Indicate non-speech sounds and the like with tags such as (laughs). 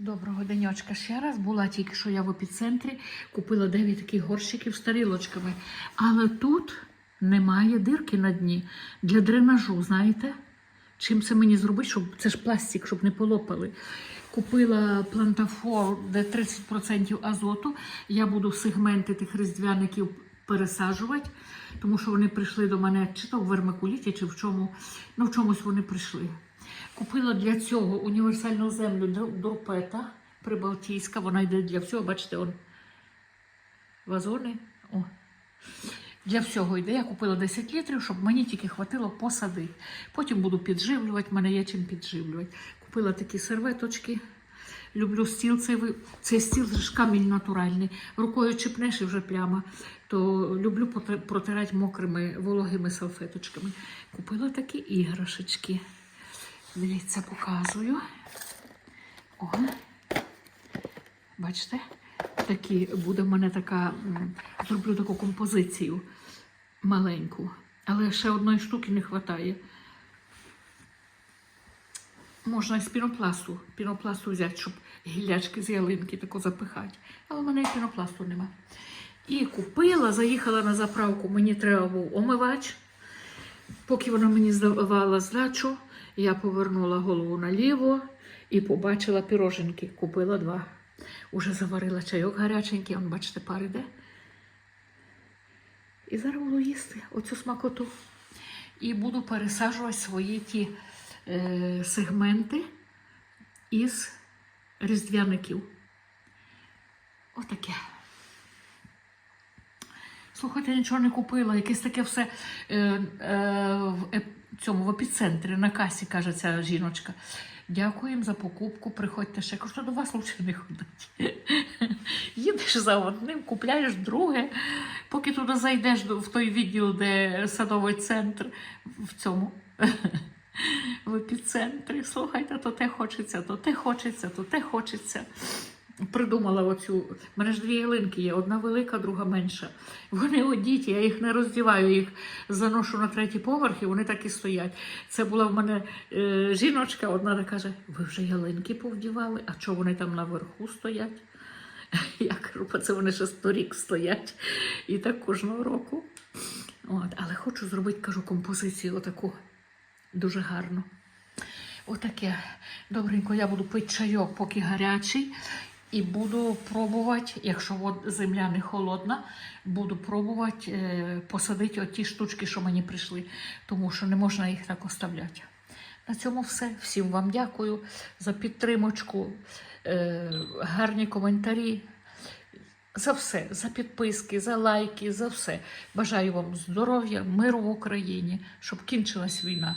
Доброго денечка ще раз. Була тільки що я в епіцентрі, купила 9 таких горщиків з тарілочками. Але тут немає дирки на дні для дренажу, знаєте? Чим це мені зробити, щоб це ж пластик, щоб не полопали. Купила плантафор, де 30% азоту. Я буду сегменти тих різдвяників пересаджувати, тому що вони прийшли до мене чи то в вермикуліті, чи в чому, ну в чомусь вони прийшли. Купила для цього універсальну землю Dur- Дурпета Прибалтійська. Вона йде для всього, бачите, он вазони. О. Для всього йде. Я купила 10 літрів, щоб мені тільки хватило посадити. Потім буду підживлювати, в мене є чим підживлювати. Купила такі серветочки. Люблю стіл. Цей, цей стіл ж камінь натуральний. Рукою чіпнеш і вже пляма. То люблю протирати мокрими вологими салфеточками. Купила такі іграшечки. Дивіться, показую. О. Бачите? Такі, буде в мене така, зроблю таку композицію маленьку. Але ще одної штуки не вистачає. Можна із пінопласту, пінопласту взяти, щоб гіллячки з ялинки тако запихати. Але в мене і пінопласту нема. І купила, заїхала на заправку, мені треба був омивач. Поки вона мені здавала здачу, я повернула голову наліво і побачила піроженки. Купила два. Уже заварила чайок гаряченький, он, бачите, пар іде. І зараз буду їсти оцю смакоту. І буду пересаджувати свої ті е, сегменти із різдвяників. Отаке. Слухайте, нічого не купила, якесь таке все е, е, в цьому в епіцентрі на касі, каже ця жіночка. Дякуємо за покупку. Приходьте ще. Кажу, «Та до вас лучше не ходить. (laughs) Їдеш за одним, купляєш друге, поки туди зайдеш в той відділ, де садовий центр в цьому. (laughs) В епіцентрі. Слухайте, то те хочеться, то те хочеться, то те хочеться. Придумала оцю. У мене ж дві ялинки є, одна велика, друга менша. Вони одіті, я їх не роздіваю, їх заношу на третій поверх і вони так і стоять. Це була в мене е, жіночка, одна така каже: ви вже ялинки повдівали, а чого вони там наверху стоять? (laughs) Я кажу, це вони ще сторік стоять. І так кожного року. От, але хочу зробити, кажу, композицію отаку дуже гарну. Отаке. Добренько, я буду пити чайок, поки гарячий. І буду пробувати, якщо земля не холодна, буду пробувати е, посадити оті штучки, що мені прийшли, тому що не можна їх так оставляти. На цьому все. Всім вам дякую за підтримочку, е, гарні коментарі. За все, за підписки, за лайки, за все. Бажаю вам здоров'я, миру в Україні, щоб кінчилась війна.